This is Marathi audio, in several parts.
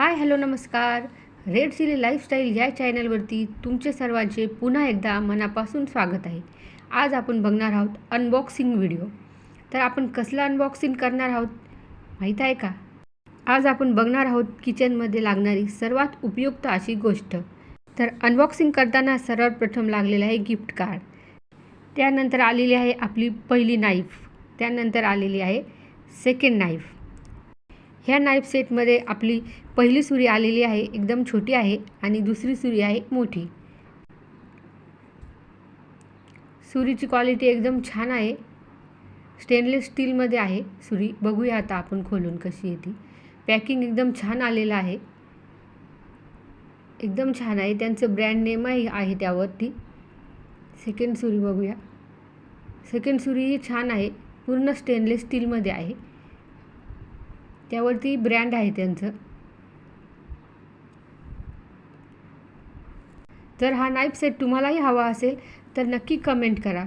हाय हॅलो नमस्कार. रेड सिली लाईफस्टाईल या चॅनलवरती तुमचे सर्वांचे पुन्हा एकदा मनापासून स्वागत आहे. आज आपण बघणार आहोत अनबॉक्सिंग व्हिडिओ तर आपण कसलं अनबॉक्सिंग करणार आहोत? माहीत आहे का? आज आपण बघणार आहोत किचनमध्ये लागणारी सर्वात उपयुक्त अशी गोष्ट. तर अनबॉक्सिंग करताना सर्वात प्रथम लागलेलं आहे गिफ्ट कार्ड त्यानंतर आलेली आहे आपली पहिली नाईफ त्यानंतर आलेली आहे सेकंड नाईफ ह्या नाईफ सेटमध्ये आपली पहिली सुरी आलेली आहे एकदम छोटी आहे आणि दुसरी सुरी आहे मोठी. सुरीची क्वालिटी एकदम छान आहे. स्टेनलेस स्टीलमध्ये आहे सुरी. बघूया आता आपण खोलून कशी येते पॅकिंग एकदम छान आलेलं आहे. एकदम छान आहे. त्यांचं ब्रँड नेमही आहे त्यावरती. सेकंड सुरी बघूया. सेकंड सुरीही छान आहे. पूर्ण स्टेनलेस स्टीलमध्ये आहे. त्यावरती ब्रँड आहे त्यांचं. जर हा नाईफ सेट तुम्हालाही हवा असेल तर नक्की कमेंट करा.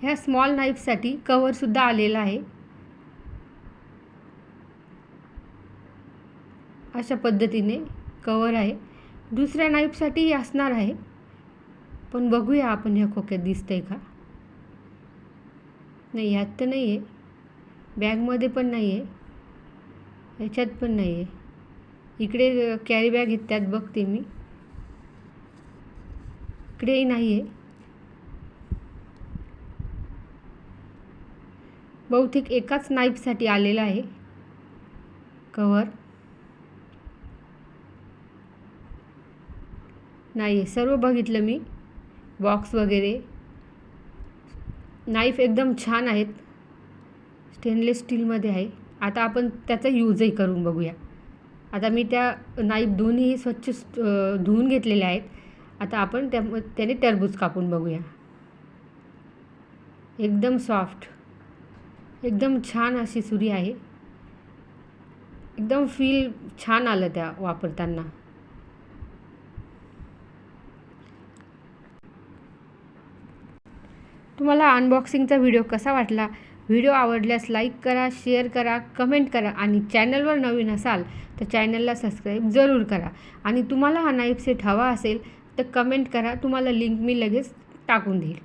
ह्या स्मॉल नाईफसाठी कवरसुद्धा आलेला आहे. अशा पद्धतीने कवर आहे. दुसऱ्या नाईफसाठीही असणार आहे. पण बघूया आपण ह्या खोक्यात दिसतंय का? नाही ह्यात तर नाही आहे बॅगमध्ये पण नाही आहे याच्यात पण नाही आहे इकडे कॅरी बॅग आहेत त्यात बघते मी. इकडेही नाही आहे बहुतेक एकाच नाईफसाठी आलेला आहे. कवर नाही आहे सर्व बघितलं मी. बॉक्स वगैरे. नाईफ एकदम छान आहेत. स्टेनलेस स्टीलमध्ये आहे. आता आपण त्याचा यूजही करून बघूया. आता मी त्या नाईफ दोन्ही स्वच्छ धुवून घेतलेल्या आहेत. आता आपण त्या त्याने टरबूज कापून बघूया. एकदम सॉफ्ट एकदम छान अशी सुरी आहे. एकदम फील छान आलं त्या वापरताना. तुम्हाला अनबॉक्सिंगचा व्हिडिओ कसा वाटला? व्हिडिओ आवडल्यास लाईक करा शेअर करा कमेंट करा आणि चॅनलवर नवीन असाल तर चॅनलला सबस्क्राईब जरूर करा. आणि तुम्हाला हा नाईफ सेट हवा असेल तर कमेंट करा तुम्हाला लिंक मी लगेच टाकून देईल.